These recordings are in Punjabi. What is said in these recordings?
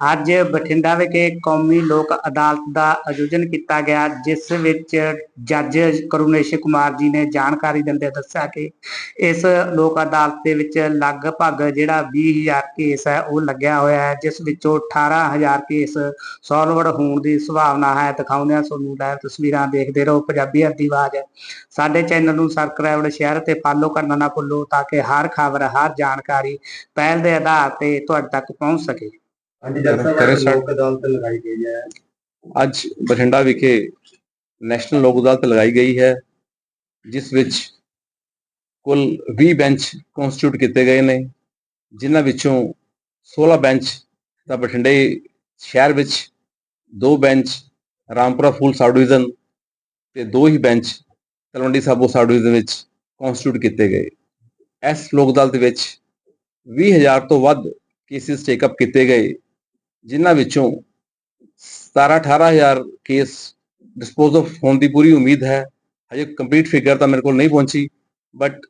ਅੱਜ ਬਠਿੰਡਾ ਵਿਖੇ ਕੌਮੀ ਲੋਕ ਅਦਾਲਤ ਦਾ ਆਯੋਜਨ ਕੀਤਾ ਗਿਆ, ਜਿਸ ਵਿੱਚ ਜੱਜ ਕਰੁਣੇਸ਼ ਕੁਮਾਰ ਜੀ ਨੇ ਜਾਣਕਾਰੀ ਦਿੰਦੇ ਦੱਸਿਆ ਕਿ ਇਸ ਲੋਕ ਅਦਾਲਤ ਦੇ ਵਿੱਚ ਲਗਭਗ ਜਿਹੜਾ 20000 ਕੇਸ ਹੈ, ਉਹ ਲੱਗਿਆ ਹੋਇਆ ਹੈ, ਜਿਸ ਵਿੱਚੋਂ 18000 ਕੇਸ ਸੋਲਵਡ ਹੋਣ ਦੀ ਸੰਭਾਵਨਾ ਹੈ। ਦਿਖਾਉਂਦੇ ਹਾਂ ਤੁਹਾਨੂੰ ਲਾਈਵ ਤਸਵੀਰਾਂ ਦੇਖਦੇ ਰਹੋ। ਪੰਜਾਬੀ ਦੀ ਆਵਾਜ਼ ਸਾਡੇ ਚੈਨਲ ਨੂੰ ਸਬਸਕ੍ਰਾਈਬ ਸ਼ੇਅਰ ਤੇ ਫਾਲੋ ਕਰਨਾ ਨਾ ਭੁੱਲੋ, ਤਾਂ ਕਿ ਹਰ ਖਬਰ, ਹਰ ਜਾਣਕਾਰੀ ਪਹਿਲ ਦੇ ਆਧਾਰ ਤੇ ਤੁਹਾਡੇ ਤੱਕ ਪਹੁੰਚ ਸਕੇ। ਹਾਂਜੀ ਸਾਹਿਬ ਅੱਜ ਸਰ। ਲੋਕ ਅਦਾਲਤ ਲਗਾਈ ਗਈ ਹੈ। ਅੱਜ ਬਠਿੰਡਾ ਵਿਖੇ ਨੈਸ਼ਨਲ ਲੋਕ ਅਦਾਲਤ ਲਗਾਈ ਗਈ ਹੈ ਜਿਸ ਵਿੱਚ ਕੁੱਲ 20 ਬੈਂਚ ਕਨਸਟੀਟਿਊਟ ਕੀਤੇ ਗਏ ਨੇ ਜਿਨ੍ਹਾਂ ਵਿੱਚੋਂ 16 ਬੈਂਚ ਤਾਂ ਬਠਿੰਡੇ ਸ਼ਹਿਰ ਵਿੱਚ ਦੋ bench Rampura Phul sub division ਤੇ ਦੋ ਹੀ bench Talwandi Sabo sub division ਵਿੱਚ ਕਨਸਟੀਟਿਊਟ ਕੀਤੇ ਗਏ। ਇਸ ਲੋਕ ਅਦਾਲਤ ਵਿੱਚ 20000 ਤੋਂ ਵੱਧ ਕੇਸਿਸ ਟੇਕਅਪ ਕੀਤੇ ਗਏ। ਜਿਨ੍ਹਾਂ ਵਿੱਚੋਂ 17 18000 ਕੇਸ ਡਿਸਪੋਜ਼ ਆਫ ਹੋਣ ਦੀ ਪੂਰੀ ਉਮੀਦ ਹੈ। ਹਜੇ ਕੰਪਲੀਟ ਫਿਗਰ ਤਾਂ ਮੇਰੇ ਕੋਲ ਨਹੀਂ ਪਹੁੰਚੀ ਬਟ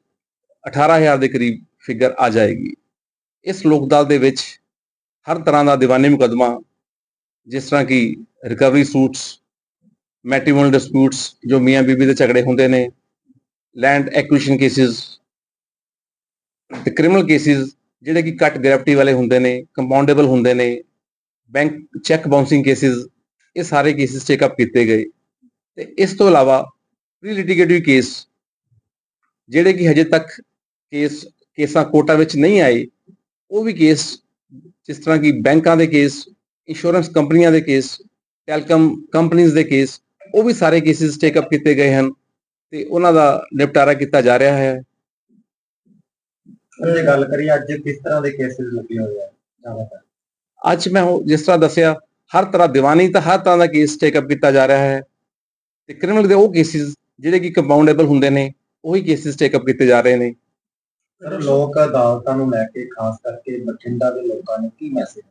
18000 ਦੇ ਕਰੀਬ ਫਿਗਰ ਆ ਜਾਏਗੀ। ਇਸ ਲੋਕ ਅਦਾਲਤ ਦੇ ਵਿੱਚ ਹਰ ਤਰ੍ਹਾਂ ਦਾ ਦੀਵਾਨੀ ਮੁਕੱਦਮਾ, ਜਿਸ ਤਰ੍ਹਾਂ ਕਿ ਰਿਕਵਰੀ ਸੂਟਸ ਮੈਟ੍ਰੀਮੋਨੀਅਲ ਡਿਸਪਿਊਟਸ ਜੋ ਮੀਆਂ ਬੀਬੀ ਦੇ ਝਗੜੇ ਹੁੰਦੇ ਨੇ ਲੈਂਡ ਐਕੁਇਸ਼ਨ ਕੇਸਿਸ ਤੇ ਕ੍ਰਿਮੀਨਲ ਕੇਸਿਸ ਜਿਹੜੇ ਕਿ ਘੱਟ ਗ੍ਰੈਵਿਟੀ ਵਾਲੇ ਹੁੰਦੇ ਨੇ ਕੰਪਾਊਂਡੇਬਲ ਹੁੰਦੇ ਨੇ ਬੈਂਕ ਚੈੱਕ ਬਾਉਂਸਿੰਗ ਕੇਸਿਸ ਇਹ ਸਾਰੇ ਕੇਸਿਸ ਚੈੱਕਅਪ ਕੀਤੇ ਗਏ। ਤੇ ਇਸ ਤੋਂ ਇਲਾਵਾ ਪ੍ਰੀ ਲਿਟੀਗੇਟਿਵ ਕੇਸ ਜਿਹੜੇ ਕਿ ਹਜੇ ਤੱਕ ਕੇਸ ਕੇਸਾਂ ਕੋਟਾ ਵਿੱਚ ਨਹੀਂ ਆਏ, ਉਹ ਵੀ ਕੇਸ ਜਿਸ ਤਰ੍ਹਾਂ ਕਿ ਬੈਂਕਾਂ ਦੇ ਕੇਸ ਇੰਸ਼ੋਰੈਂਸ ਕੰਪਨੀਆਂ ਦੇ ਕੇਸ ਟੈਲਕਮ ਕੰਪਨੀਆਂ ਦੇ ਕੇਸ ਉਹ ਵੀ ਸਾਰੇ ਕੇਸਿਸ ਚੈੱਕਅਪ ਕੀਤੇ ਗਏ ਹਨ ਤੇ ਉਹਨਾਂ ਦਾ ਨਿਪਟਾਰਾ ਕੀਤਾ ਜਾ ਰਿਹਾ ਹੈ। ਜੇ ਗੱਲ ਕਰੀਏ ਅੱਜ ਕਿਸ ਤਰ੍ਹਾਂ ਦੇ ਕੇਸਿਸ ਲੱਗੇ ਹੋਏ ਆ ਜ਼ਿਆਦਾਤਰ? ਅੱਜ ਮੈਂ ਉਹ ਜਿਸ ਤਰ੍ਹਾਂ ਦੱਸਿਆ ਹਰ ਤਰ੍ਹਾਂ ਦੀਵਾਨੀ ਤਾਂ ਹਰ ਤਰ੍ਹਾਂ ਦਾ ਕੇਸ ਟੇਕਅਪ ਕੀਤਾ ਜਾ ਰਿਹਾ ਹੈ। ਤੇ ਕ੍ਰਿਮੀਨਲ ਦੇ ਉਹ ਕੇਸਿਸ ਜਿਹੜੇ ਕਿ ਕੰਪਾਊਂਡੇਬਲ ਹੁੰਦੇ ਨੇ ਉਹੀ ਕੇਸਿਸ ਟੇਕਅਪ ਕੀਤੇ ਜਾ ਰਹੇ ਨੇ। ਸਰ ਲੋਕ ਅਦਾਲਤਾਂ ਨੂੰ ਲੈ ਕੇ ਖਾਸ ਕਰਕੇ ਬਠਿੰਡਾ ਦੇ ਲੋਕਾਂ ਨੂੰ ਕੀ ਮੈਸੇਜ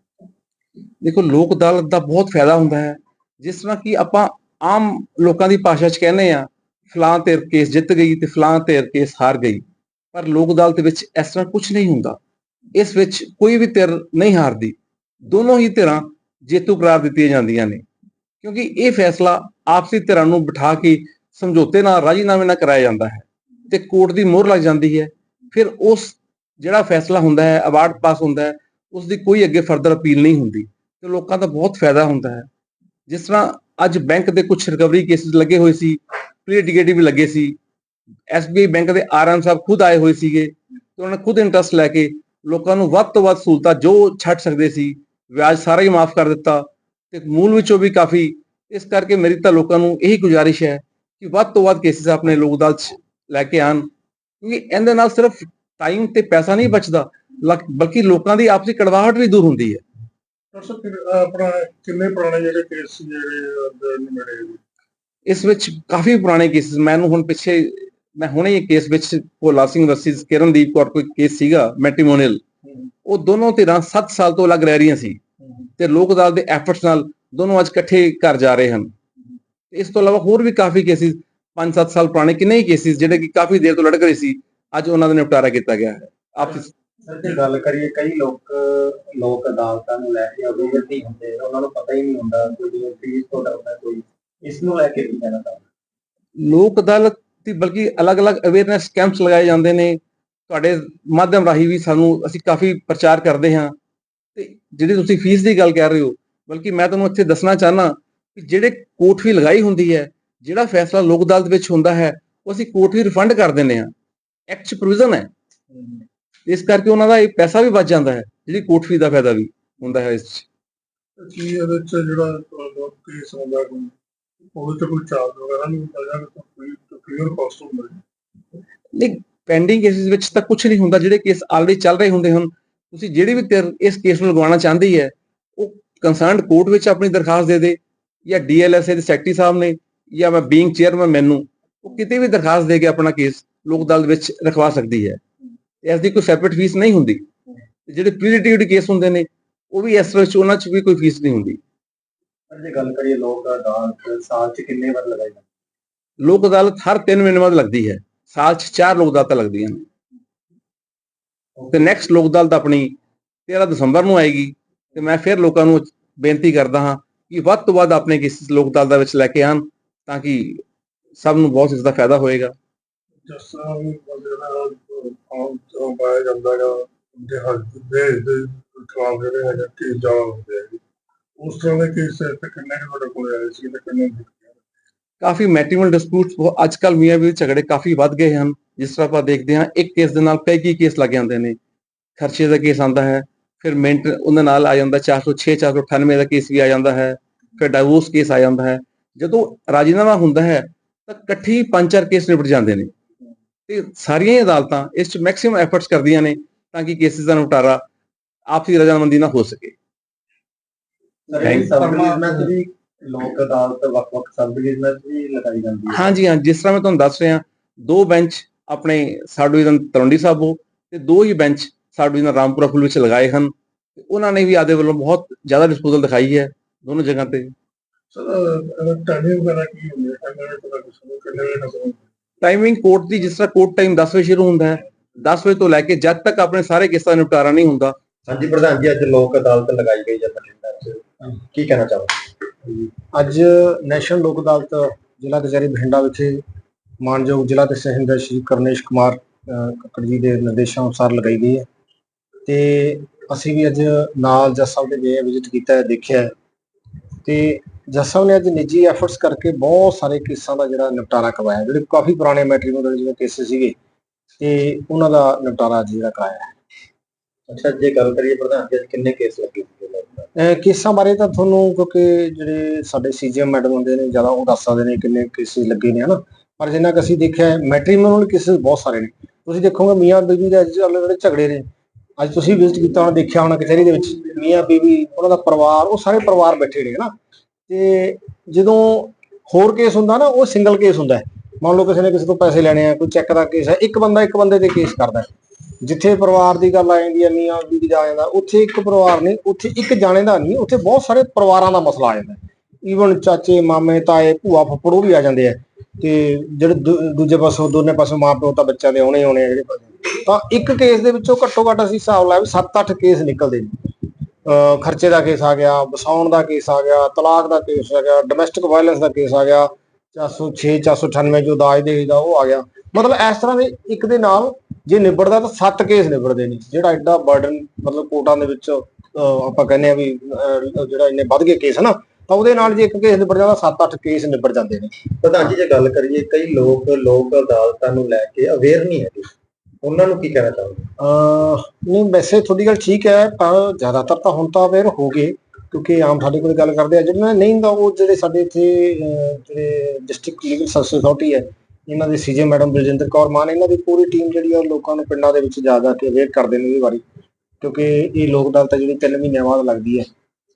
ਦੇਖੋ ਲੋਕ ਅਦਾਲਤ ਦਾ ਬਹੁਤ ਫਾਇਦਾ ਹੁੰਦਾ ਹੈ। ਜਿਸ ਤਰ੍ਹਾਂ ਕਿ ਆਪਾਂ ਆਮ ਲੋਕਾਂ ਦੀ ਭਾਸ਼ਾ 'ਚ ਕਹਿੰਦੇ ਆ ਫਲਾਂ ਧਿਰ ਕੇਸ ਜਿੱਤ ਗਈ ਤੇ ਫਲਾਂ ਧਿਰ ਕੇਸ ਹਾਰ ਗਈ। ਪਰ ਲੋਕ ਅਦਾਲਤ ਵਿੱਚ ਇਸ ਤਰ੍ਹਾਂ ਕੁਝ ਨਹੀਂ ਹੁੰਦਾ। ਇਸ ਵਿੱਚ ਕੋਈ ਵੀ ਧਿਰ ਨਹੀਂ ਹਾਰਦੀ। ਦੋਨੋਂ ਹੀ ਧਿਰਾਂ ਜੇਤੂ ਕਰਾਰ ਦਿੱਤੀਆਂ ਜਾਂਦੀਆਂ ਨੇ। ਕਿਉਂਕਿ ਇਹ ਫੈਸਲਾ ਆਪਸੀ ਧਿਰਾਂ ਨੂੰ ਬਿਠਾ ਕੇ ਸਮਝੌਤੇ ਨਾਲ ਰਾਜੀਨਾਮੇ ਨਾਲ ਕਰਾਇਆ ਜਾਂਦਾ ਹੈ ਤੇ ਕੋਰਟ ਦੀ ਮੋਹਰ ਲੱਗ ਜਾਂਦੀ ਹੈ। ਫਿਰ ਉਸ ਜਿਹੜਾ ਫੈਸਲਾ ਹੁੰਦਾ ਹੈ, ਅਵਾਰਡ ਪਾਸ ਹੁੰਦਾ ਹੈ ਉਸ ਦੀ ਕੋਈ ਅੱਗੇ ਫਰਦਰ ਅਪੀਲ ਨਹੀਂ ਹੁੰਦੀ ਤੇ ਲੋਕਾਂ ਦਾ ਬਹੁਤ ਫਾਇਦਾ ਹੁੰਦਾ ਹੈ। ਜਿਸ ਤਰ੍ਹਾਂ ਅੱਜ ਬੈਂਕ ਦੇ ਕੁਝ ਰਿਕਵਰੀ ਕੇਸਿਸ ਲੱਗੇ ਹੋਏ ਸੀ ਪ੍ਰੀਲਿਟੀਗੇਟਿਵ ਵੀ ਲੱਗੇ ਸੀ ਐਸਬੀਆਈ ਬੈਂਕ ਦੇ ਆਰਐਮ ਸਾਹਿਬ ਖੁਦ ਆਏ ਹੋਏ ਸੀਗੇ ਤੇ ਉਹਨਾਂ ਨੇ ਖੁਦ ਇੰਟਰਸਟ ਲੈ ਕੇ ਲੋਕਾਂ ਨੂੰ ਵੱਧ ਤੋਂ ਵੱਧ ਸਹੂਲਤਾਂ ਜੋ ਛੱਡ ਸਕਦੇ ਸੀ ਵਿਆਜ ਸਾਰਾ ਹੀ ਮਾਫ ਕਰ ਦਿੱਤਾ ਤੇ ਮੂਲ ਵਿੱਚੋਂ ਵੀ ਕਾਫੀ ਇਸ ਕਰਕੇ ਮੇਰੀ ਤਾਂ ਲੋਕਾਂ ਨੂੰ ਇਹੀ ਗੁਜ਼ਾਰਿਸ਼ ਹੈ ਕਿ ਵੱਧ ਤੋਂ ਵੱਧ ਕੇਸਿਸ ਆਪਣੇ ਲੋਕ ਅਦਾਲਤ 'ਚ ਲੈ ਕੇ ਆਣ ਕਿਉਂਕਿ ਇਹਦੇ ਨਾਲ ਸਿਰਫ ਟਾਈਮ ਤੇ ਪੈਸਾ ਨਹੀਂ ਬਚਦਾ ਲਕ- ਬਲਕਿ ਲੋਕਾਂ ਦੀ ਆਪਸੀ ਕੜਵਾਹਟ ਵੀ ਦੂਰ ਹੁੰਦੀ ਹੈ। ਆਪਣਾ ਕਿੰਨੇ ਪੁਰਾਣੇ ਜਿਹੜੇ ਕੇਸ ਜਿਹੜੇ ਇਸ ਵਿੱਚ ਕਾਫੀ ਪੁਰਾਣੇ ਕੇਸਿਸ ਮੈਨੂੰ ਹੁਣ ਪਿੱਛੇ ਮੈਂ ਹੁਣੇ ਇਹ ਕੇਸ ਵਿੱਚ ਭੋਲਾ ਸਿੰਘ ਵਰਸਸ ਕਿਰਨਦੀਪ ਕੌਰ ਕੋਈ ਕੇਸ ਸੀਗਾ ਮੈਟ੍ਰੀਮੋਨੀਅਲ ਉਹ ਦੋਨੋਂ ਧਿਰਾਂ 7 ਸਾਲ ਤੋਂ ਲੱਗ ਰਹਿ ਰਹੀਆਂ ਸੀ ਤੇ ਲੋਕ ਅਦਾਲਤ ਦੇ ਐਫਰਟਸ ਨਾਲ ਦੋਨੋਂ ਅੱਜ ਇਕੱਠੇ ਘਰ ਜਾ ਰਹੇ ਹਨ। ਇਸ ਤੋਂ ਇਲਾਵਾ ਹੋਰ ਵੀ ਕਾਫੀ ਕੇਸਿਸ 5-7 ਸਾਲ ਪੁਰਾਣੇ ਕਿੰਨੇ ਹੀ ਕੇਸਿਸ ਜਿਹੜੇ ਕਿ ਕਾਫੀ ਦੇਰ ਤੋਂ ਲੜਕ ਰਹੇ ਸੀ ਅੱਜ ਉਹਨਾਂ ਦਾ ਨਿਪਟਾਰਾ ਕੀਤਾ ਗਿਆ ਹੈ। ਆਪਸ ਸਰ ਜੇ ਗੱਲ ਕਰੀਏ ਕਈ ਲੋਕ ਲੋਕ ਅਦਾਲਤਾਂ ਨੂੰ ਲੈ ਕੇ ਅਵੇਅਰ ਨਹੀਂ ਹੁੰਦੇ ਉਹਨਾਂ ਨੂੰ ਪਤਾ ਹੀ ਨਹੀਂ ਹੁੰਦਾ ਕੋਈ ਫੀਸ ਤੋਂ ਡਰਦਾ ਕੋਈ ਇਸ ਨੂੰ ਲੈ ਕੇ ਕੀ ਕਹਿਣਾ ਚਾਹੁੰਦੇ ਲੋਕ ਅਦਾਲਤ ਦੀ ਬਲਕਿ ਅਲੱਗ-ਅਲੱਗ ਅਵੇਅਰਨੈਸ ਕੈਂਪਸ ਲਗਾਏ ਜਾਂਦੇ ਨੇ ਤੁਹਾਡੇ ਮਾਧਿਅਮ ਰਾਹੀਂ ਵੀ ਸਾਨੂੰ ਅਸੀਂ ਕਾਫੀ ਪ੍ਰਚਾਰ ਕਰਦੇ ਹਾਂ। ਤੇ ਜਿਹੜੀ ਤੁਸੀਂ ਫੀਸ ਦੀ ਗੱਲ ਕਰ ਰਹੇ ਹੋ ਬਲਕਿ ਮੈਂ ਤੁਹਾਨੂੰ ਇੱਥੇ ਦੱਸਣਾ ਚਾਹਨਾ ਕਿ ਜਿਹੜੇ ਕੋਰਟ ਫੀ ਲਗਾਈ ਹੁੰਦੀ ਹੈ ਜਿਹੜਾ ਫੈਸਲਾ ਲੋਕ ਅਦਾਲਤ ਵਿੱਚ ਹੁੰਦਾ ਹੈ ਉਹ ਅਸੀਂ ਕੋਰਟ ਫੀ ਰਿਫੰਡ ਕਰ ਦਿੰਦੇ ਹਾਂ। ਐਕਟ ਪ੍ਰੋਵੀਜ਼ਨ ਹੈ। ਇਸ ਕਰਕੇ ਉਹਨਾਂ ਦਾ ਇਹ ਪੈਸਾ ਵੀ ਬਚ ਜਾਂਦਾ ਹੈ ਜਿਹੜੀ ਕੋਰਟ ਫੀ ਦਾ ਫਾਇਦਾ ਵੀ ਹੁੰਦਾ ਹੈ ਇਸ 'ਚ। ਕੀ ਇਹਦੇ ਵਿੱਚ ਜਿਹੜਾ ਕੇਸ ਹੁੰਦਾ ਕੋਈ ਉਹਦੇ ਤੇ ਕੋਈ ਚਾਰਜ ਵਗੈਰਾ ਨਹੀਂ ਹੁੰਦਾ ਜਾਂ ਕੋਈ ਕਲੀਅਰ ਕਾਸਟ ਹੁੰਦਾ? ਨਹੀਂ ਪੈਂਡਿੰਗ ਕੇਸਿਸ ਵਿੱਚ ਤਾਂ ਕੁਝ ਨਹੀਂ ਹੁੰਦਾ ਜਿਹੜੇ ਕੇਸ ਆਲਰੇਡੀ ਚੱਲ ਰਹੇ ਹੁੰਦੇ ਹਨ। ਤੁਸੀਂ ਜਿਹੜੀ ਵੀ ਧਿਰ ਇਸ ਕੇਸ ਨੂੰ ਲਗਵਾਉਣਾ ਚਾਹੁੰਦੀ ਹੈ ਉਹ ਕੰਸਰਨਡ ਕੋਰਟ ਵਿੱਚ ਆਪਣੀ ਦਰਖਾਸਤ ਦੇ ਦੇ ਜਾਂ ਡੀਐਲਐਸਏ ਦੇ ਸੈਕਟਰੀ ਸਾਹਿਬ ਨੇ ਜਾਂ ਮੈਂ ਬੀਇੰਗ ਚੇਅਰਮੈਨ ਮੈਨੂੰ ਉਹ ਕਿਤੇ ਵੀ ਦਰਖਾਸਤ ਦੇ ਕੇ ਆਪਣਾ ਕੇਸ ਲੋਕ ਅਦਾਲਤ ਵਿੱਚ ਰਖਵਾ ਸਕਦੀ ਹੈ। ਇਸ ਦੀ ਕੋਈ ਸੈਪਰੇਟ ਫੀਸ ਨਹੀਂ ਹੁੰਦੀ। ਜਿਹੜੇ ਪ੍ਰੀਲਿਟਿਗੇਟਿਵ ਕੇਸ ਹੁੰਦੇ ਨੇ ਉਹ ਵੀ ਇਸ ਵਿੱਚ ਉਹਨਾਂ 'ਚ ਵੀ ਕੋਈ ਫੀਸ ਨਹੀਂ ਹੁੰਦੀ। ਜੇ ਗੱਲ ਕਰੀਏ ਲੋਕ ਅਦਾਲਤ ਸਾਲ 'ਚ ਕਿੰਨੇ ਵਾਰ ਲਗਾਈ ਜਾਂਦੀ ਲੋਕ ਅਦਾਲਤ ਹਰ 3 ਮਹੀਨੇ ਬਾਅਦ ਲੱਗਦੀ ਹੈ। ਸਾਲ 'ਚ 4 ਲੋਕ ਅਦਾਲਤਾਂ ਲੱਗਦੀਆਂ ਨੇ। ਤੇ ਨੈਕਸਟ ਲੋਕ ਅਦਾਲਤ ਆਪਣੀ 13 ਦਸੰਬਰ ਨੂੰ ਆਏਗੀ ਤੇ ਮੈਂ ਫਿਰ ਲੋਕਾਂ ਨੂੰ ਬੇਨਤੀ ਕਰਦਾ ਹਾਂ ਕਿ ਵੱਧ ਤੋਂ ਵੱਧ ਆਪਣੇ ਕੇਸਿਸ ਲੋਕ ਅਦਾਲਤ ਵਿੱਚ ਲੈ ਕੇ ਆਉਣ ਤਾਂ ਕਿ ਸਭ ਨੂੰ ਬਹੁਤ ਇਸ ਦਾ ਫਾਇਦਾ ਹੋਏਗਾ। ਜਿਸ ਤਰ੍ਹਾਂ ਵੀ ਪਾਇਆ ਜਾਂਦਾ ਹੈਗਾ ਦੇ ਹੱਥ ਦੇ ਖਿਲਾਫ ਜਿਹੜੇ ਹੈਗੇ, ਕੇਸ ਜ਼ਿਆਦਾ ਹੁੰਦੇ ਉਸ ਤਰ੍ਹਾਂ ਦੇ ਕੇਸ ਇੱਥੇ ਕਿੰਨੇ ਤੁਹਾਡੇ ਕੋਲ ਆਏ ਸੀ ਤੇ ਕਿੰਨੇ ਕਾਫੀ ਮੈਟ੍ਰੀਮੋਨਲ ਡਿਸਪਿਊਟਸ ਅੱਜ ਕੱਲ ਮੀਆਂ ਬੀਵੀ ਝਗੜੇ ਕਾਫੀ ਵੱਧ ਗਏ ਹਨ। ਜਿਸ ਤਰ੍ਹਾਂ ਆਪਾਂ ਦੇਖਦੇ ਹਾਂ ਇੱਕ ਕੇਸ ਦੇ ਨਾਲ ਕਈ ਕੇਸ ਲੱਗ ਜਾਂਦੇ ਨੇ। ਖਰਚੇ ਦਾ ਕੇਸ ਆਂਦਾ ਹੈ ਫਿਰ ਮਿੰਟ ਉਹਦੇ ਨਾਲ ਆ ਜਾਂਦਾ 406 498 ਦਾ ਕੇਸ ਵੀ ਆ ਜਾਂਦਾ ਹੈ ਫਿਰ ਡਾਈਵੋਰਸ ਕੇਸ ਆ ਜਾਂਦਾ ਹੈ। ਜਦੋਂ ਰਾਜੀਨਾਮਾ ਹੁੰਦਾ ਹੈ ਤਾਂ ਇਕੱਠੀ ਪੰਜ ਚਾਰ ਕੇਸ ਨਿਪਟ ਜਾਂਦੇ ਨੇ। ਤੇ ਸਾਰੀਆਂ ਹੀ ਅਦਾਲਤਾਂ ਇਸ 'ਚ ਮੈਕਸਿਮਮ ਐਫਰਟਸ ਕਰਦੀਆਂ ਨੇ ਤਾਂ ਕਿ ਕੇਸਿਸ ਦਾ ਨਿਪਟਾਰਾ ਆਪਸੀ ਰਜਾਮੰਦੀ ਨਾਲ ਹੋ ਸਕੇ। ਸਰ ਇਹ you. ਸਬ ਡਿਵੀਜ਼ਨਾਂ 'ਚ ਵੀ ਲੋਕ ਅਦਾਲਤ ਵੱਖ-ਵੱਖ ਸਬ ਡਿਵੀਜ਼ਨਾਂ 'ਚ ਵੀ ਲਗਾਈ ਜਾਂਦੀ ਹੈ। ਹਾਂਜੀ ਹਾਂ ਜਿਸ ਤਰ੍ਹਾਂ ਮੈਂ ਤੁਹਾਨੂੰ ਦੱਸ ਰਿਹਾ ਦੋ ਬੈਂਚ ਆਪਣੇ ਸਾਬ ਡਿਵੀਜ਼ਨ ਤਲਵੰਡੀ ਸਾਬੋ ਤੇ ਦੋ ਹੀ bench sub division Rampura Phul ਵਿੱਚ ਲਗਾਏ ਹਨ। ਤੇ ਉਹਨਾਂ ਨੇ ਵੀ ਆਦੇ ਵੱਲੋਂ ਬਹੁਤ ਜ਼ਿਆਦਾ ਡਿਸਪੋਜ਼ਲ ਦਿਖਾਈ ਹੈ ਦੋਨੋਂ ਜਗ੍ਹਾ ਤੇ? ਟਾਈਮਿੰਗ ਕੋਰਟ ਦੀ ਜਿਸ ਤਰ੍ਹਾਂ ਕੋਰਟ ਟਾਈਮ 10 ਵਜੇ ਸ਼ੁਰੂ ਹੁੰਦਾ ਹੈ 10 ਵਜੇ ਤੋਂ ਲੈ ਕੇ ਜਦ ਤੱਕ ਆਪਣੇ ਸਾਰੇ ਕੇਸਾਂ ਦਾ ਨਿਪਟਾਰਾ ਨਹੀਂ ਹੁੰਦਾ। ਹਾਂਜੀ ਪ੍ਰਧਾਨ ਜੀ ਅੱਜ ਲੋਕ ਅਦਾਲਤ ਲਗਾਈ ਗਈ ਹੈ ਬਠਿੰਡਾ 'ਚ ਕੀ ਕਹਿਣਾ ਚਾਹੋਗੇ? ਅੱਜ ਨੈਸ਼ਨਲ ਲੋਕ ਅਦਾਲਤ ਜ਼ਿਲ੍ਹਾ ਕਚਹਿਰੀ ਬਠਿੰਡਾ ਵਿਖੇ ਮਾਨਯੋਗ ਜ਼ਿਲ੍ਹਾ ਤੇ ਸਹਿੰਦਰ ਸ਼੍ਰੀ ਕਰਨੇਸ਼ ਕੁਮਾਰ ਕੱਕੜ ਜੀ ਦੇ ਨਿਰਦੇਸ਼ਾਂ ਅਨੁਸਾਰ ਲਗਾਈ ਗਈ ਹੈ। ਤੇ ਅਸੀਂ ਵੀ ਅੱਜ ਨਾਲ ਜੱਜ ਸਾਹਿਬ ਦੇ ਗਏ ਵਿਜ਼ਿਟ ਕੀਤਾ ਹੈ, ਦੇਖਿਆ ਹੈ। ਤੇ ਜੱਜ ਸਾਹਿਬ ਨੇ ਅੱਜ ਨਿੱਜੀ ਐਫਰਟਸ ਕਰਕੇ ਬਹੁਤ ਸਾਰੇ ਕੇਸਾਂ ਦਾ ਜਿਹੜਾ ਨਿਪਟਾਰਾ ਕਰਵਾਇਆ, ਜਿਹੜੇ ਕਾਫੀ ਪੁਰਾਣੇ ਮੈਟ੍ਰੀਮੋਨੀਅਲ ਜਿਹੜੇ ਕੇਸ ਸੀਗੇ, ਤੇ ਉਹਨਾਂ ਦਾ ਨਿਪਟਾਰਾ ਅੱਜ ਜਿਹੜਾ ਕਰਾਇਆ ਹੈ। ਅੱਛਾ, ਜੇ ਗੱਲ ਕਰੀਏ ਪ੍ਰਧਾਨ ਜੀ, ਅੱਜ ਕਿੰਨੇ ਕੇਸ ਲੱਗੇ ਕੇਸਾਂ ਬਾਰੇ ਤਾਂ ਤੁਹਾਨੂੰ ਕਿਉਂਕਿ ਜਿਹੜੇ ਸਾਡੇ ਸੀਜੀਐਮ ਮੈਡਮ ਹੁੰਦੇ ਨੇ, ਜ਼ਿਆਦਾ ਉਹ ਦੱਸ ਸਕਦੇ ਨੇ ਕਿੰਨੇ ਕੇਸਿਸ ਲੱਗੇ ਨੇ, ਹਨਾ? ਪਰ ਜਿੰਨਾ ਕਿ ਅਸੀਂ ਦੇਖਿਆ ਮੈਟ੍ਰੀਮੋਨੀਅਲ ਕੇਸਿਸ ਬਹੁਤ ਸਾਰੇ ਨੇ। ਤੁਸੀਂ ਦੇਖੋਗੇ ਮੀਆਂ ਬੀਬੀ ਦੇ ਅੱਜ ਜਿਹੜੇ ਝਗੜੇ ਨੇ, ਅੱਜ ਤੁਸੀਂ ਵਿਜ਼ਿਟ ਕੀਤਾ ਹੋਣਾ, ਦੇਖਿਆ ਹੋਣਾ ਕਚਹਿਰੀ ਦੇ ਵਿੱਚ, ਮੀਆਂ ਬੀਬੀ ਉਹਨਾਂ ਦਾ ਪਰਿਵਾਰ, ਉਹ ਸਾਰੇ ਪਰਿਵਾਰ ਬੈਠੇ ਨੇ, ਹਨਾ? ਤੇ ਜਦੋਂ ਹੋਰ ਕੇਸ ਹੁੰਦਾ ਨਾ, ਉਹ ਸਿੰਗਲ ਕੇਸ ਹੁੰਦਾ ਹੈ। ਮੰਨ ਲਓ ਕਿਸੇ ਨੇ ਕਿਸੇ ਤੋਂ ਪੈਸੇ ਲੈਣੇ ਆ, ਕੋਈ ਚੈੱਕ ਦਾ ਕੇਸ ਹੈ, ਇੱਕ ਬੰਦਾ ਇੱਕ ਬੰਦੇ ਤੇ ਕੇਸ ਕਰਦਾ ਜਿੱਥੇ ਪਰਿਵਾਰ ਦੀ ਗੱਲ ਆ ਜਾਂਦੀ ਹੈ ਮੀਆਂ ਬੀਬੀ ਦਾ ਆ ਜਾਂਦਾ, ਉੱਥੇ ਇੱਕ ਪਰਿਵਾਰ ਨਹੀਂ, ਉੱਥੇ ਇੱਕ ਜਾਣੇ ਦਾ ਨਹੀਂ, ਉੱਥੇ ਬਹੁਤ ਸਾਰੇ ਪਰਿਵਾਰਾਂ ਦਾ ਮਸਲਾ ਆ ਜਾਂਦਾ। ਈਵਨ ਚਾਚੇ, ਮਾਮੇ, ਤਾਏ, ਭੂਆ, ਫੁੱਫੜ ਉਹ ਵੀ ਆ ਜਾਂਦੇ ਆ। ਤੇ ਜਿਹੜੇ ਦੂਜੇ ਪਾਸੋਂ, ਦੋਨੇ ਪਾਸੋਂ ਮਾਂ ਪਿਓ ਤਾਂ ਬੱਚਿਆਂ ਦੇ ਆਉਣੇ ਆਉਣੇ ਜਿਹੜੇ ਤਾਂ ਇੱਕ ਕੇਸ ਦੇ ਵਿੱਚੋਂ ਘੱਟੋ ਘੱਟ ਅਸੀਂ ਹਿਸਾਬ ਲਾਇਆ ਵੀ 7-8 ਕੇਸ ਨਿਕਲਦੇ ਨੇ। ਅਹ ਖਰਚੇ ਦਾ ਕੇਸ ਆ ਗਿਆ, ਵਸਾਉਣ ਦਾ ਕੇਸ ਆ ਗਿਆ, ਤਲਾਕ ਦਾ ਕੇਸ ਆ ਗਿਆ ਡੋਮੈਸਟਿਕ ਵਾਇਲੈਂਸ ਦਾ ਕੇਸ ਆ ਗਿਆ 406 498 ਜੋ ਦਾਜ ਦੇ ਦਾ ਉਹ ਆ ਗਿਆ। ਮਤਲਬ ਇਸ ਤਰ੍ਹਾਂ ਦੇ ਇੱਕ ਦੇ ਨਾਲ ਜੇ ਨਿਬੜਦਾ ਤਾਂ 7 ਕੇਸ ਨਿਬੜਦੇ ਨੇ ਜਿਹੜਾ ਐਡਾ ਬਰਡਨ ਮਤਲਬ ਕੋਰਟਾਂ ਦੇ ਵਿੱਚ ਆਪਾਂ ਕਹਿੰਦੇ ਆ ਵੀ ਜਿਹੜਾ ਇੰਨੇ ਵੱਧ ਗਏ ਕੇਸ ਹਨਾ ਤਾਂ ਉਹਦੇ ਨਾਲ ਜੇ ਇੱਕ ਕੇਸ ਨਿਬੜ ਜਾਂਦਾ 7-8 ਕੇਸ ਨਿਬੜ ਜਾਂਦੇ ਨੇ। ਪ੍ਰਧਾਨ ਜੀ ਜੇ ਗੱਲ ਕਰੀਏ ਕਈ ਲੋਕ ਲੋਕ ਅਦਾਲਤਾਂ ਨੂੰ ਲੈ ਕੇ ਅਵੇਅਰ ਨਹੀਂ ਹੈਗੇ। ਉਹਨਾਂ ਨੂੰ ਕੀ ਕਹਿਣਾ ਚਾਹੋਗੇ? ਅਹ ਨਹੀਂ ਵੈਸੇ ਤੁਹਾਡੀ ਗੱਲ ਠੀਕ ਹੈ ਪਰ ਜ਼ਿਆਦਾਤਰ ਤਾਂ ਹੁਣ ਤਾਂ ਅਵੇਅਰ ਹੋ ਗਏ ਕਿਉਂਕਿ ਆਮ ਸਾਡੇ ਕੋਲ ਗੱਲ ਕਰਦੇ ਆ ਜਿਹਨਾਂ ਨੇ ਨਹੀਂ ਹੁੰਦਾ ਉਹ ਜਿਹੜੇ ਸਾਡੇ ਇੱਥੇ ਜਿਹੜੇ ਡਿਸਟ੍ਰਿਕਟ ਲੀਗਲ ਸਰਵਿਸ ਅਥਾਰਟੀ ਹੈ ਇਹਨਾਂ ਦੇ ਸੀਜੇ ਮੈਡਮ ਬਲਜਿੰਦਰ ਕੌਰ ਮਾਨ, ਇਹਨਾਂ ਦੀ ਪੂਰੀ ਟੀਮ ਜਿਹੜੀ ਆ ਲੋਕਾਂ ਨੂੰ ਪਿੰਡਾਂ ਦੇ ਵਿੱਚ ਜਾ ਜਾ ਕੇ ਅਵੇਅਰ ਕਰਦੇ ਨੇ ਇਹਦੀ ਵਾਰੀ, ਕਿਉਂਕਿ ਇਹ ਲੋਕ ਅਦਾਲਤ ਜਿਹੜੀ 3 ਮਹੀਨਿਆਂ ਬਾਅਦ ਲੱਗਦੀ ਹੈ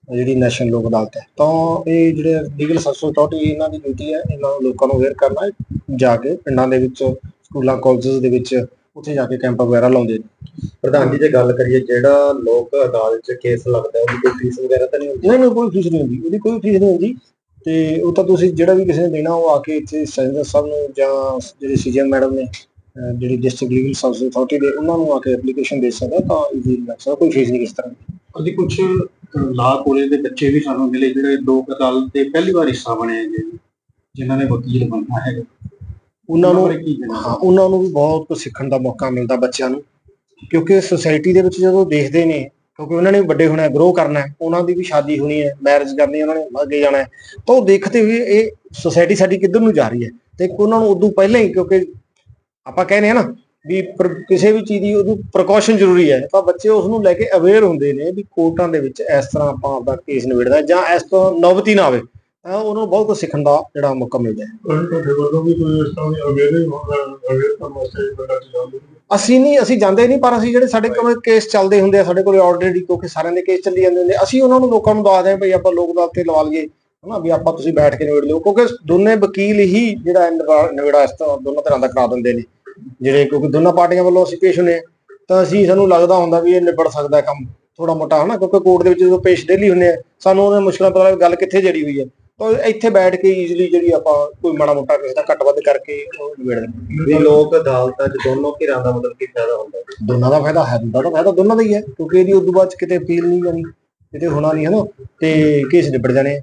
ਜਿਹੜੀ ਨੈਸ਼ਨਲ ਲੋਕ ਅਦਾਲਤ ਹੈ ਤਾਂ ਇਹ ਜਿਹੜੇ ਲੀਗਲ ਸਰਵਿਸ ਅਥਾਰਟੀ ਇਹਨਾਂ ਦੀ ਡਿਊਟੀ ਹੈ ਇਹਨਾਂ ਨੂੰ ਲੋਕਾਂ ਨੂੰ ਅਵੇਅਰ ਕਰਨਾ, ਜਾ ਕੇ ਪਿੰਡਾਂ ਦੇ ਵਿੱਚ, ਸਕੂਲਾਂ ਕਾਲਜਸ ਦੇ ਵਿੱਚ, ਉੱਥੇ ਜਾ ਕੇ ਕੈਂਪ ਵਗੈਰਾ ਲਾਉਂਦੇ ਨੇ। ਪ੍ਰਧਾਨ ਜੀ, ਜੇ ਗੱਲ ਕਰੀਏ ਜਿਹੜਾ ਲੋਕ ਅਦਾਲਤ 'ਚ ਕੇਸ ਲੱਗਦਾ, ਉਹਦੀ ਕੋਈ ਫੀਸ ਵਗੈਰਾ ਤਾਂ ਨਹੀਂ ਹੁੰਦੀ? ਨਹੀਂ ਨਹੀਂ, ਕੋਈ ਫੀਸ ਨਹੀਂ ਹੁੰਦੀ। ਉਹਦੀ ਕੋਈ ਫੀਸ ਨਹੀਂ ਹੁੰਦੀ। ਤੇ ਉਹ ਤਾਂ ਤੁਸੀਂ ਜਿਹੜਾ ਵੀ ਕਿਸੇ ਨੇ ਦੇਣਾ ਉਹ ਆ ਕੇ ਇੱਥੇ ਸੈਂਟਰ ਸਾਹਿਬ ਨੂੰ ਜਾਂ ਜਿਹੜੇ ਸੀਜੀਐਮ ਮੈਡਮ ਨੇ ਜਿਹੜੀ ਡਿਸਟ੍ਰਿਕਟ ਲੀਗਲ ਸਰਵਿਸ ਅਥਾਰਟੀ ਦੇ ਉਹਨਾਂ ਨੂੰ ਆ ਕੇ ਐਪਲੀਕੇਸ਼ਨ ਦੇ ਸਕਦਾ ਤਾਂ ਇਹਦੀ ਲੱਗ ਸਕਦਾ ਕੋਈ ਫੀਸ ਨਹੀਂ ਕਿਸ ਤਰ੍ਹਾਂ ਦੀ। ਅਸੀਂ ਕੁਝ ਲਾ ਕਾਲਜ ਦੇ ਬੱਚੇ ਵੀ ਸਾਨੂੰ ਮਿਲੇ ਜਿਹੜੇ ਲੋਕ ਅਦਾਲਤ ਦੇ ਪਹਿਲੀ ਵਾਰ ਹਿੱਸਾ ਬਣੇ ਹੈਗੇ ਜੀ, ਜਿਨ੍ਹਾਂ ਨੇ ਵਕੀਲ ਬਣਨਾ ਹੈਗਾ ਉਹਨਾਂ ਨੂੰ ਹਾਂ ਉਹਨਾਂ ਨੂੰ ਵੀ ਬਹੁਤ ਕੁਝ ਸਿੱਖਣ ਦਾ ਮੌਕਾ ਮਿਲਦਾ ਬੱਚਿਆਂ ਨੂੰ ਕਿਉਂਕਿ ਸੋਸਾਇਟੀ ਦੇ ਵਿੱਚ ਜਦੋਂ ਦੇਖਦੇ ਨੇ ਕਿਉਂਕਿ ਉਹਨਾਂ ਨੇ ਵੱਡੇ ਹੋਣਾ ਗਰੋ ਕਰਨਾ ਉਹਨਾਂ ਦੀ ਵੀ ਸ਼ਾਦੀ ਹੋਣੀ ਹੈ ਮੈਰਿਜ ਕਰਨੀ ਹੈ, ਉਹਨਾਂ ਨੇ ਅੱਗੇ ਜਾਣਾ ਹੈ। ਤਾਂ ਉਹ ਦੇਖਦੇ ਹੋਏ ਇਹ ਸੋਸਾਇਟੀ ਸਾਡੀ ਕਿੱਧਰ ਨੂੰ ਜਾ ਰਹੀ ਹੈ? ਤੇ ਉਹਨਾਂ ਨੂੰ ਉਦੋਂ ਪਹਿਲਾਂ ਹੀ ਕਿਉਂਕਿ ਆਪਾਂ ਕਹਿੰਦੇ ਆ ਨਾ ਵੀ ਕਿਸੇ ਵੀ ਚੀਜ਼ ਦੀ ਉਹਨੂੰ ਪ੍ਰੀਕਾਸ਼ਨ ਜ਼ਰੂਰੀ ਹੈ। ਤਾਂ ਬੱਚੇ ਉਸ ਨੂੰ ਲੈ ਕੇ ਅਵੇਅਰ ਹੁੰਦੇ ਨੇ ਵੀ ਕੋਰਟਾਂ ਦੇ ਵਿੱਚ ਇਸ ਤਰ੍ਹਾਂ ਆਪਾਂ ਆਪਦਾ ਕੇਸ ਨਿਬੇੜਦਾ ਜਾਂ ਇਸ ਤੋਂ ਨੌਬਤੀ ਨਾ ਆਵੇ। ਉਹਨਾਂ ਨੂੰ ਬਹੁਤ ਕੁਝ ਸਿੱਖਣ ਦਾ ਜਿਹੜਾ ਮੌਕਾ ਮਿਲਦਾ ਹੈ। ਕੋਈ ਤੁਹਾਡੇ ਵੱਲੋਂ ਵੀ ਕੋਈ ਇਸ ਤਰ੍ਹਾਂ ਦੀ ਅਵੇਅਰ ਨਹੀਂ ਹੁੰਦਾ ਅਵੇਅਰ ਕਰਨ ਵਾਸਤੇ ਬੰਦਾ ਜਾਂਦੇ ਨੇ ਅਸੀਂ ਨਹੀਂ ਅਸੀਂ ਜਾਂਦੇ ਨਹੀਂ ਪਰ ਅਸੀਂ ਜਿਹੜੇ ਸਾਡੇ ਕੋਲ ਕੇਸ ਚੱਲਦੇ ਹੁੰਦੇ ਆ ਸਾਡੇ ਕੋਲ ਆਲਰੇਡੀ ਕਿਉਂਕਿ ਸਾਰਿਆਂ ਦੇ ਕੇਸ ਚੱਲੀ ਜਾਂਦੇ ਹੁੰਦੇ ਅਸੀਂ ਉਹਨਾਂ ਨੂੰ ਲੋਕਾਂ ਨੂੰ ਦੱਸਦੇ ਹਾਂ ਭਈ ਆਪਾਂ ਲੋਕ ਅਦਾਲਤ ਤੇ ਲਵਾ ਲਈਏ ਹਨਾ ਵੀ ਆਪਾਂ ਤੁਸੀਂ ਬੈਠ ਕੇ ਨਿਬੇੜ ਲਿਓ ਕਿਉਂਕਿ ਦੋਨੇ ਵਕੀਲ ਹੀ ਜਿਹੜਾ ਨਿਬਾ- ਨਿਬੇੜਾ ਇਸ ਤਰ੍ਹਾਂ ਦੋਨਾਂ ਤਰ੍ਹਾਂ ਦਾ ਕਰਾ ਦਿੰਦੇ ਨੇ। ਜਿਹੜੇ ਕਿਉਂਕਿ ਦੋਨਾਂ ਪਾਰਟੀਆਂ ਵੱਲੋਂ ਅਸੀਂ ਪੇਸ਼ ਹੁੰਦੇ ਹਾਂ ਤਾਂ ਅਸੀਂ ਸਾਨੂੰ ਲੱਗਦਾ ਹੁੰਦਾ ਵੀ ਇਹ ਨਿਬੜ ਸਕਦਾ ਕੰਮ ਥੋੜਾ ਮੋਟਾ ਹਨਾ ਕਿਉਂਕਿ ਕੋਰਟ ਦੇ ਵਿੱਚ ਜਦੋਂ ਪੇਸ਼ ਡੇਲੀ ਹੁੰਦੇ ਆ ਸਾਨੂੰ ਉਹਨਾਂ ਮੁਸ਼ਕਲਾਂ ਪਤਾ ਲੱਗ ਗੱਲ ਕਿੱਥੇ ਜੜੀ ਹੋਈ ਹੈ। ਤਾਂ ਇੱਥੇ ਬੈਠ ਕੇ ਈਜ਼ੀਲੀ ਜਿਹੜੀ ਆਪਾਂ ਕੋਈ ਮਾੜਾ ਮੋਟਾ ਕਿਸੇ ਦਾ ਘੱਟ ਵੱਧ ਕਰਕੇ ਉਹ ਨਿਬੇੜ ਦਿੰਦੇ ਵੀ ਲੋਕ ਅਦਾਲਤਾਂ 'ਚ ਦੋਨੋਂ ਧਿਰਾਂ ਦਾ ਮਤਲਬ ਕਿ ਫਾਇਦਾ ਹੁੰਦਾ ਹੈ। ਦੋਨਾਂ ਦਾ ਫਾਇਦਾ ਹੈ ਹੁੰਦਾ ਤਾਂ ਫਾਇਦਾ ਦੋਨਾਂ ਦਾ ਹੀ ਹੈ ਕਿਉਂਕਿ ਇਹਦੀ ਉਦੋਂ ਬਾਅਦ 'ਚ ਕਿਤੇ ਅਪੀਲ ਨਹੀਂ ਜਾਣੀ ਕਿਤੇ ਹੋਣਾ ਨਹੀਂ ਹੈ ਨਾ ਤੇ ਕੇਸ ਨਿਬੜ ਜਾਣੇ ਆ।